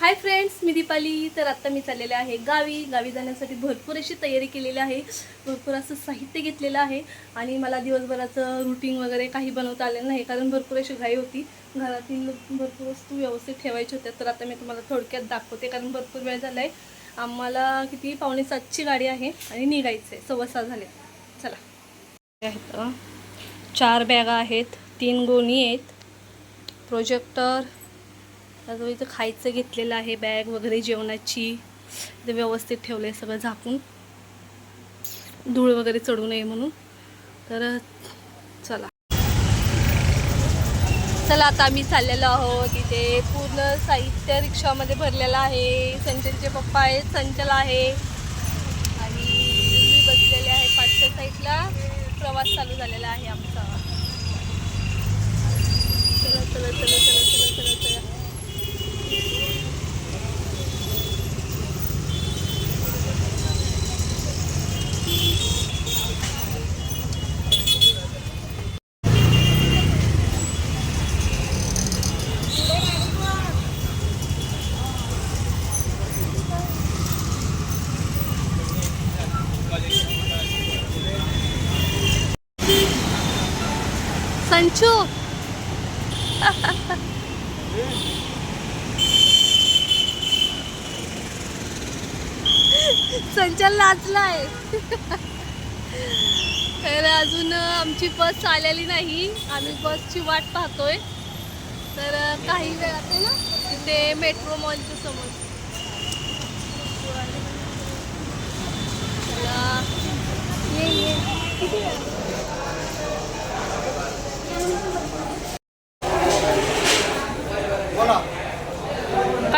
Hi friends मी दीपाली. तर आत्ता मी चाललेले आहे गावी. गावी जाण्यासाठी भरपूर अशी तयारी केलेली आहे. भरपूर असं साहित्य घेतलेलं आहे. आणि मला दिवसभराचं रुटीन वगैरे काही बनवता आलेलं नाही कारण भरपूर अशी घाई होती. घरातील भरपूर वस्तू व्यवस्थित ठेवायच्या होत्या. तर आता मी तुम्हाला थोडक्यात दाखवते कारण भरपूर वेळ झाला आहे आम्हाला किती पावणे सातची गाडी आहे आणि निघायचं आहे सव्वा सहा झाले. चला. आहेत चार बॅगा आहेत तीन गोणी आहेत प्रोजेक्टर अजून इथं खायचं घेतलेलं आहे बॅग वगैरे जेवणाची. ते व्यवस्थित ठेवलं आहे सगळं झाकून. धूळ वगैरे चढू नये म्हणून. तर चला. चला आता आम्ही चाललेलो आहोत. इथे पूर्ण साहित्य रिक्षामध्ये भरलेलं आहे. संचलचे पप्पा आहेत संचल आहे. आणि मी बसलेले आहे पाठच्या साईडला. प्रवास चालू झालेला आहे आमचा. चला चला चला चला चला चला चला. संचू. संचल नाचलाय. तर अजून आमची बस आलेली नाही. आम्ही बसची वाट पाहतोय. तर काही वेळात आहे ना तिथे मेट्रो मॉलच्या समोर. ये ये.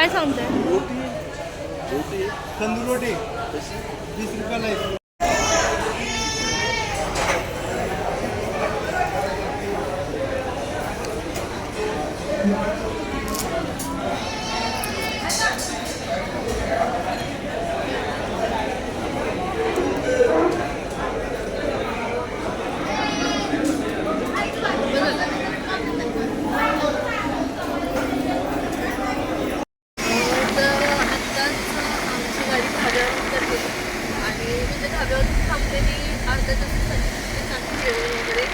काय सांगताय? तंदूर रोटी वीस रुपयाला एक. you आत्ताच आमची गाडी धाब्यावर गेली आणि म्हणजे धाब्यावर थांबलेली अर्ध्या तासासाठी चांगली जेवण वगैरे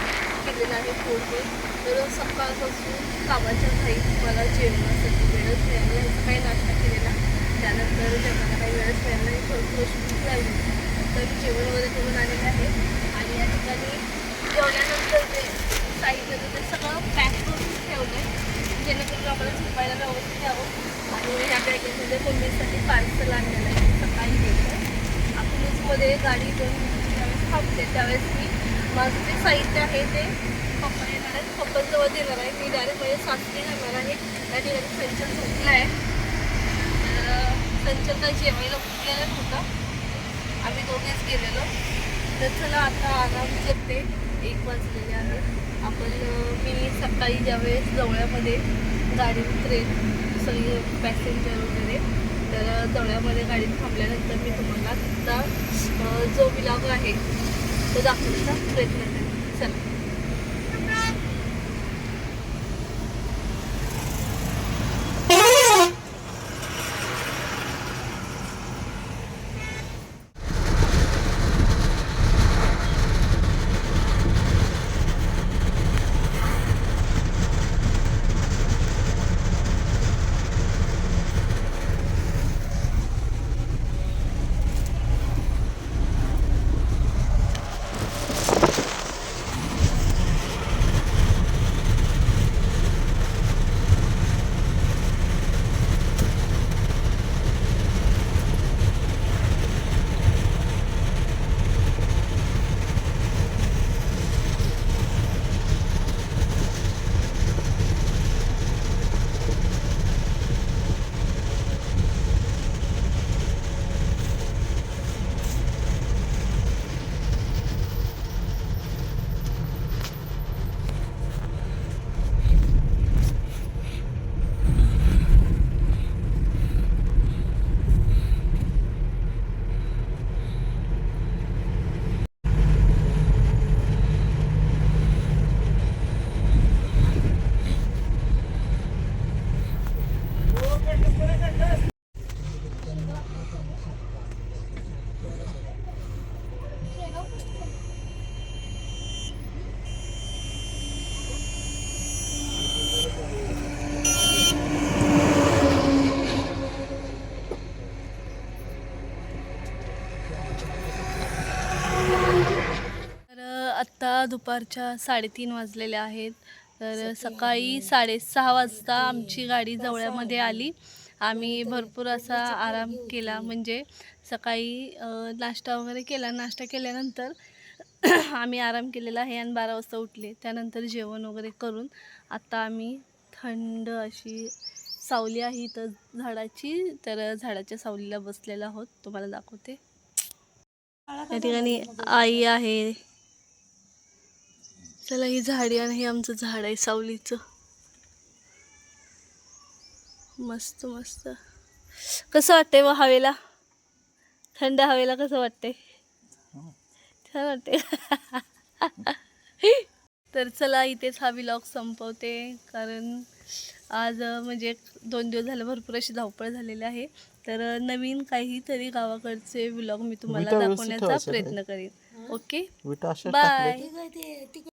केलेलं आहे पूर्ण तर सकाळपासून कामाच्या घाईत मला जेवणासाठी वेळच मिळाला नाही सकाळी नाश्ता केलेला त्यानंतर जेवणाला काही वेळच मिळाला नाही भरपूर अशी भूक लागली तर जेवण वगैरे करून आलेलं आहे आणि या ठिकाणी जेवल्यानंतर जे साहित्य होतं ते सगळं पॅक करून ठेवलं आहे जेणेकरून आपल्याला झोपायला व्यवस्थित यावं आणि ह्या पॅकेजमध्ये मम्मीसाठी पार्सल आणलेलं आहे सकाळी घ्यायचं अकलूजमध्ये गाडी दोन थांबते त्यावेळेस मी माझं जे साहित्य आहे ते पप्पा येणार आहे पप्पांजवळ देणार आहे. मी डायरेक्ट माझ्या सासरी जाणार आहे. त्या ठिकाणी संचल झोपला आहे. तर संचल जेवायला उठलेला होता. आम्ही दोघेच गेलेलो. तर चला आता आराम करते. एक वाजलेले आहे आपण मी सकाळी ज्यावेळेस जवळ्यामध्ये गाडी उतरेल सगळे पॅसेंजर वगैरे तर जवळ्यामध्ये गाडीत थांबल्यानंतर मी तुम्हाला तिथला जो विलाग आहे तो दाखवण्याचा प्रयत्न करेन. चला. आत्ता दुपारच्या साडेतीन वाजलेले आहेत. तर सकाळी साडेसहा वाजता आमची गाडी जवळ्यामध्ये आली. आम्ही भरपूर असा आराम केला. म्हणजे सकाळी नाश्ता वगैरे केला. नाश्ता केल्यानंतर आम्ही आराम केलेला आहे आणि बारा वाजता उठले. त्यानंतर जेवण वगैरे करून आत्ता आम्ही थंड अशी सावली आहे इथं झाडाची. तर झाडाच्या सावलीला बसलेला आहोत. तुम्हाला दाखवते. या ठिकाणी आई आहे. चला ही झाडी आणि हे आमचं झाड आहे सावलीचं. मस्त मस्त. कसं वाटतंय मग हवेला? थंड हवेला कसं वाटतंय? छान वाटते तर चला इथेच हा विलॉग संपवते. कारण आज म्हणजे दोन दिवस झालं भरपूर अशी धावपळ झालेली आहे. तर नवीन काहीतरी गावाकडचे विलॉग मी तुम्हाला दाखवण्याचा प्रयत्न करीन. Okay bye